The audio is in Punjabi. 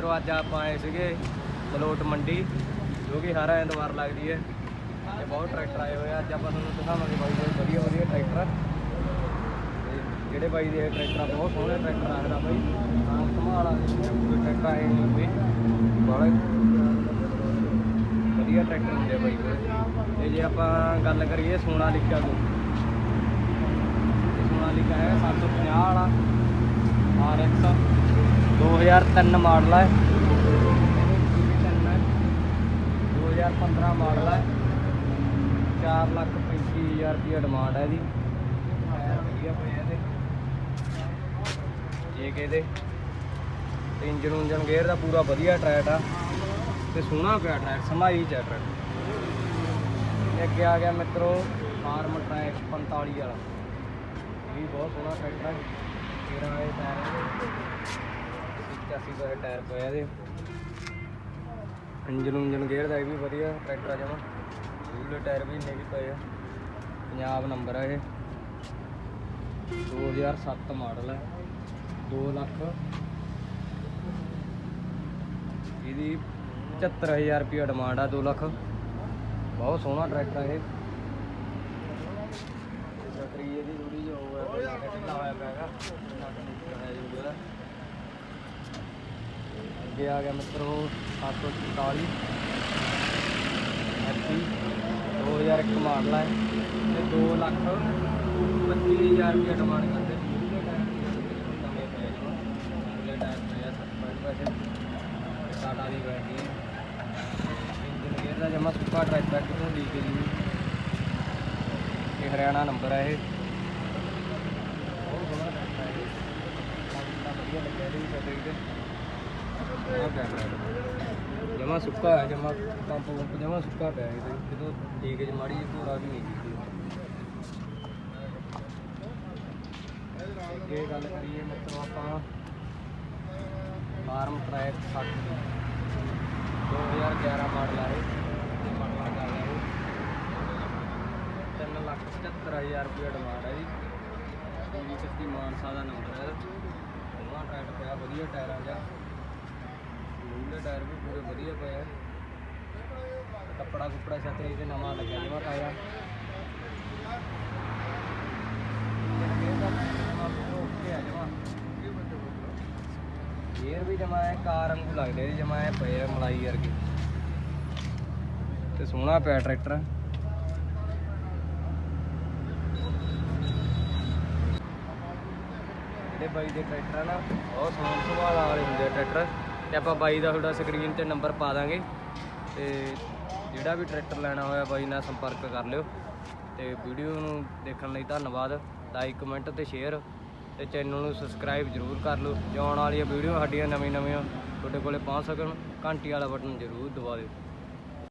ਦਰਵਾਜ਼ਾ ਆਪਾਂ ਆਏ ਸੀਗੇ ਮਲੋਟ ਮੰਡੀ, ਜੋ ਕਿ ਹਰ ਐਤਵਾਰ ਲੱਗਦੀ ਹੈ। ਤੇ ਬਹੁਤ ਟਰੈਕਟਰ ਆਏ ਹੋਏ ਆ। ਅੱਜ ਆਪਾਂ ਤੁਹਾਨੂੰ ਦਿਖਾਵਾਂਗੇ ਬਾਈ ਦੇ ਵਧੀਆ ਵਧੀਆ ਟਰੈਕਟਰ। ਤੇ ਜਿਹੜੇ ਬਾਈ ਦੇ ਟਰੈਕਟਰ, ਬਹੁਤ ਸੋਹਣੇ ਟਰੈਕਟਰ ਆਖਦਾ ਬਾਈ। ਹਾਂ ਸੰਭਾਲ ਆ ਟਰੈਕਟਰ ਆਏ ਨਹੀਂ ਵੀ ਬੜੇ ਵਧੀਆ ਟਰੈਕਟਰ ਹੁੰਦੇ ਬਾਈ ਕੋਲ। ਤੇ ਜੇ ਆਪਾਂ ਗੱਲ ਕਰੀਏ ਸੋਨਾ ਦੀ ਤੋਂ ਸੋਨਾਲੀਕਾ ਹੈ 750 ਵਾਲਾ RX 2003 ਮਾਡਲ ਹੈ 2015 ਮਾਡਲ ਹੈ 4 ਲੱਖ 35000 ਰੁਪਏ ਡਿਮਾਂਡ ਹੈ ਇਹਦੀ ਵਧੀਆ ਪਏ ਇਹਦੇ। ਜੇ ਕਿਹਦੇ। ਇੰਜਨ ਉਂਜਨ ਗੇਅਰ ਦਾ ਪੂਰਾ ਵਧੀਆ ਟਰੈਕ ਆ। ਤੇ ਸੋਹਣਾ ਪਿਆ ਟਰੈਕ ਸਮਾਈ ਚ ਟਰੈਕ ਅੱਗੇ ਆ ਗਿਆ ਮਿੱਤਰੋ ਫਾਰਮ ਟਰੈਕ 45 ਵਾਲਾ। ਇਹ ਬਹੁਤ ਸੋਹਣਾ ਟਰੈਕਟਰ ਹੈ 13 ਇਹ ਟਾਇਰ 85 ਦਾ ਟਾਇਰ ਪਿਆ ਇਹਦੇ। ਇੰਜਨ ਉਂਜਨ ਗੇਅਰ ਦਾ ਇਹ ਵੀ ਵਧੀਆ, ਟਰੈਕਟਰ ਆ ਜਮਾ। ਦੂਲੇ ਟਾਇਰ ਵੀ ਇੰਨੇ ਵੀ ਪਏ ਆ। ਪੰਜਾਬ ਨੰਬਰ ਆ ਇਹ। 2007 ਮਾਡਲ ਹੈ 2 ਲੱਖ। ਇਹਦੀ 75000 ਰੁਪਏ ਡਿਮਾਂਡ ਆ 2 ਲੱਖ। ਬਹੁਤ ਸੋਹਣਾ ਟਰੈਕਟਰ ਆ ਇਹ। ਬੈਟਰੀ ਇਹਦੀ ਥੋੜੀ ਜਿਹੀ ਉਹ ਹੈ ਹੋਇਆ ਪਿਆ ਹੈਗਾ ਨਟ ਨੁਟ ਹੈ ਜੀ ਉਹਦਾ ਅੱਗੇ ਆ ਗਿਆ ਮਿੱਤਰੋ 744 ਐਪੀ 2001 ਮਾਡਲ ਹੈ ਤੇ 2 ਲੱਖ 25000 ਰੁਪਏ ਡਿਮਾਂਡ ਕਰਦੇ ਨਵੇਂ ਪਏ ਜਮਾ ਅਗਲੇ ਟਾਇਰ ਪਏ ਆ 70 ਪੈਸੇ ਟਾਟਾ ਦੀ ਬੈਟਰੀ ਇੰਜਨ ਗੇਅਰ ਦਾ ਜਮਾ ਸੁੱਕਾ ਟਰੈਕ ਬੈਕ ਤੋਂ ਲੀਕ ਜੀ। ਇਹ ਹਰਿਆਣਾ ਨੰਬਰ ਹੈ ਇਹ। ਬਹੁਤ ਸੋਹਣਾ ਟਰੈਕਟਰ ਹੈ ਇਹ। ਵਧੀਆ ਲੱਗਿਆ ਇਹਦੇ ਵੀ ਫੈਬਰਿਕ ਤੇ ਜਮਾ ਸੁੱਕਾ ਹੈ, ਜਮਾ ਪੰਪ ਪੰਪ ਜਮਾ ਸੁੱਕਾ ਪਿਆ ਇਹਦੇ। ਜਦੋਂ ਲੀਕੇਜ ਮਾੜੀ ਜਿਹੀ ਭੂਰਾ ਵੀ ਨਹੀਂ ਕੀਤੀ। ਅੱਗੇ ਗੱਲ ਕਰੀਏ ਮਿੱਤਰੋ ਆਪਾਂ ਫਾਰਮ ਟਰੈਕ 60 2011 ਮਾਡਲ ਆ ਤੇ ਮਾਡਲ ਕਰ ਲਿਆ ਇਹ। 3 ਲੱਖ 75000 ਰੁਪਏ ਡਿਮਾਂਡ ਹੈ ਜੀ। ਪੂਰੀ ਚੱਕੀ ਮਾਨਸਾ ਦਾ ਨੰਬਰ ਹੈ ਉਹਨਾਂ ਟਾਇਰ ਪਿਆ ਵਧੀਆ ਟਾਇਰਾਂ ਦਾ ਮੂਲੇ ਟਾਇਰ ਵੀ ਪੂਰੇ ਵਧੀਆ ਪਏ ਆ। ਕੱਪੜਾ ਕੁਪੜਾ ਛਤਰੀ ਤੇ ਨਵਾਂ ਲੱਗਿਆ ਜਮਾ ਪਾਇਆ। ਗੇਅਰ ਵੀ ਜਮਾ ਕਾਰ ਵਾਂਗੂ ਲੱਗਦੇ ਜੀ ਜਮਾ ਪਏ ਆ ਮਲਾਈ ਵਰਗੇ। ਤੇ ਸੋਹਣਾ ਪਿਆ ਟਰੈਕਟਰ। ਜਿਹੜੇ ਬਾਈ ਦੇ ਟਰੈਕਟਰ ਆ ਨਾ ਉਹ ਸੋਹਣ ਸੰਭਾਲ ਵਾਲੇ ਹੁੰਦੇ ਟਰੈਕਟਰ। ਤੇ ਆਪਾਂ ਬਾਈ ਦਾ ਤੁਹਾਡਾ ਸਕਰੀਨ ਤੇ ਨੰਬਰ ਪਾ ਦਾਂਗੇ। ਤੇ ਜਿਹੜਾ ਵੀ ਟਰੈਕਟਰ ਲੈਣਾ ਹੋਇਆ ਬਾਈ ਨਾਲ ਸੰਪਰਕ ਕਰ ਲਿਓ। ਤੇ ਵੀਡੀਓ ਨੂੰ ਦੇਖਣ ਲਈ ਧੰਨਵਾਦ। ਲਾਈਕ, ਕਮੈਂਟ ਤੇ ਸ਼ੇਅਰ ਤੇ ਚੈਨਲ ਨੂੰ ਸਬਸਕ੍ਰਾਈਬ ਜਰੂਰ ਕਰ ਲਓ। ਜੋ ਆਉਣ ਵਾਲੀਆਂ ਵੀਡੀਓ ਸਾਡੀਆਂ ਨਵੀਂ ਨਵੀਆਂ ਤੁਹਾਡੇ ਕੋਲੇ ਪਹੁੰਚ ਸਕਣ, ਘੰਟੀ ਵਾਲਾ ਬਟਨ ਜਰੂਰ ਦਬਾ ਦਿਓ।